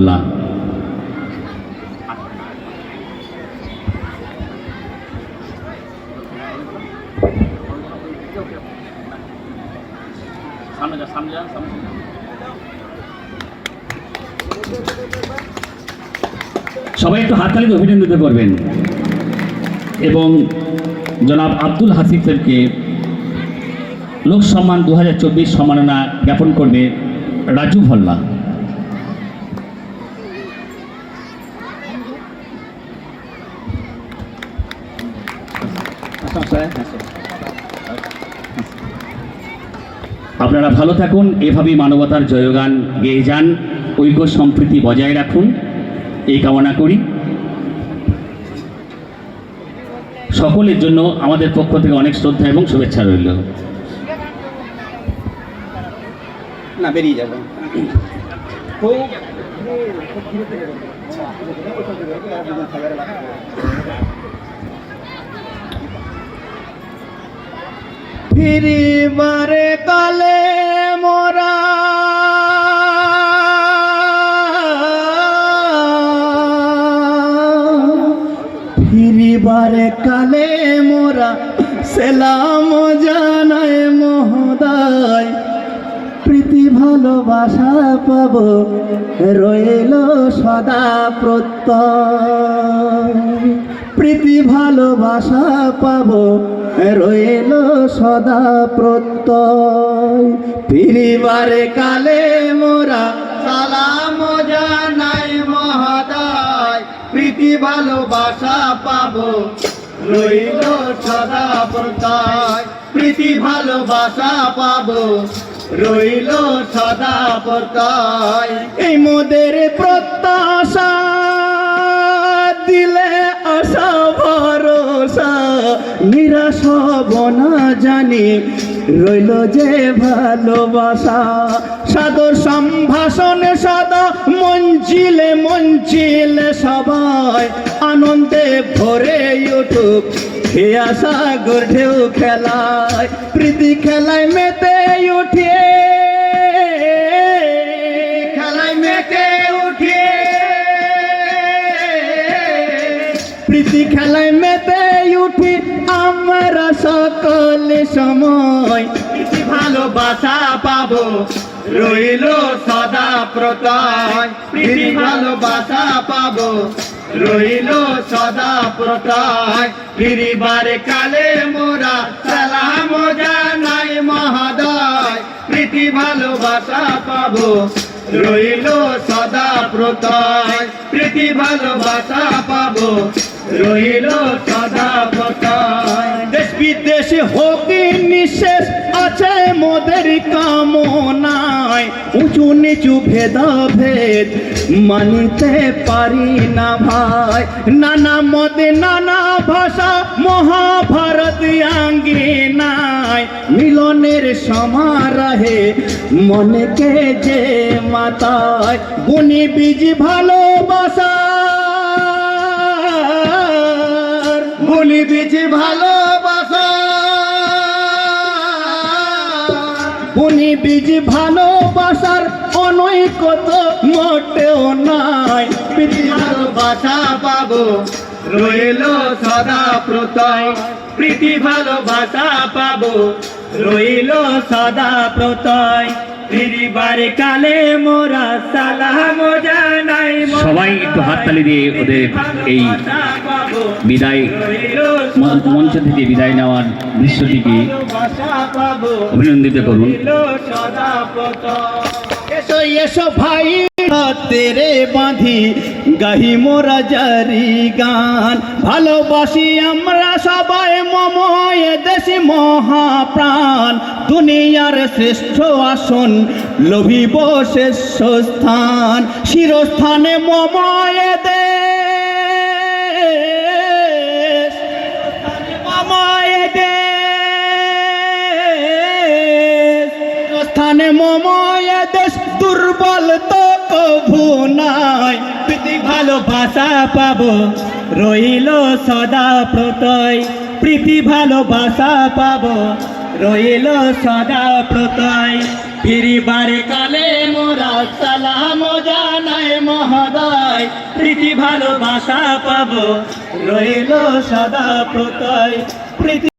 Volga সবাই একটু হাততালিতে অভিনন্দিত পারবেন। এবং জনাব আব্দুল হাসিফ লোক সম্মান দু হাজার চব্বিশ সম্মাননা জ্ঞাপন করবে রাজু ভল্লা। আপনারা ভালো থাকুন এভাবেই মানবতার জয়গান গেয়ে যান ঐক্য সম্প্রীতি বজায় রাখুন এই কামনা করি। সকলের জন্য আমাদের পক্ষ থেকে অনেক শ্রদ্ধা এবং শুভেচ্ছা রইল। না বেরিয়ে যাব। ফিরিবারে কালে মোরা। ফিরিবারে কালে মোরা, সেলাম জানায় মহোদয়। প্রীতি ভালোবাসা পাব, রইল সদা প্রত্যয়। প্রীতি ভালোবাসা পাব। রইল সদা প্রত্যয়। ফিরিবারে কালে মোরা সালাম জানাই মহাদায়। প্রীতি ভালোবাসা পাব। রইল সদা প্রত্যয়। প্রীতি ভালোবাসা পাব। রইল সদা প্রত্যয়। এই মোদের প্রত্যাশা দিলে আশা, ভরসা, নিরাশ হব না জানি। রইল যে ভালোবাসা, সাদর সম্ভাষণ সদা, মঞ্চিলে মঞ্চিলে সবাই আনন্দে ভরে ইউটিউব হে আশা ঢেউ খেলায়, প্রীতি খেলায় মেতে উঠে। প্রীতি খেলায় মেতে উঠি আমরা সকলে সময়। ভালোবাসা পাবো, রইল সদা প্রত্যয় প্রীতি ভালোবাসা পাবো, রইল সদা প্রত্যয় ফিরিবারে কালে মোরা সালাম জানাই মহাদয়। প্রীতি ভালোবাসা পাবো রইল সদা প্রত্যয় প্রীতি ভালোবাসা পাবো। রইল সদা প্রত্যয় দেশ বিদেশে হোক নিঃশেষ, আছে মোদের কামনায়। উঁচু নিচু ভেদ ভেদ মানিতে পারি না ভাই। নানা মতে নানা ভাষা মহাভারত মিলনের সমারাহে মনকে যে মাতায় গুণী বীজ ভালোবাসা গুলি বীজ ভালোবাসা গুনি বীজ ভালোবাসার অনৈকত মোটেও নাই। প্রীতি ভালোবাসা পাবো। রইল সদা প্রত্যয় প্রীতি ভালোবাসা পাবো। রইল সদা প্রত্যয় ফিরিবার কালে মোরা সালাম জানাই সবাই একটু হাততালি দিয়ে ওদের এই বিদায় মঞ্চ থেকে বিদায় নেওয়ার দৃশ্যটিকে অভিনন্দিত করুন। এসো এসো ভাই। তেরে বাঁধি, গাহি মোরা জারি গান। ভালোবাসি আমরা সবাই মময় দেশি মহাপ্রাণ। দুনিয়ার শ্রেষ্ঠ আসন, লোভিব শ্রেষ্ঠ স্থান। শিরস্থানে মময় স্থানে মময় দেশ, দুর্বল তো কভু নাই প্রীতি ভালোবাসা পাবো। রইল সদা প্রত্যয়, প্রীতি ভালোবাসা পাবো। রইল সদা প্রত্যয়, ফিরিবার কালে মোরা সালাম জানায় মহোদয়, প্রীতি ভালোবাসা পাবো। রইল সদা প্রত্যয়, প্রীতি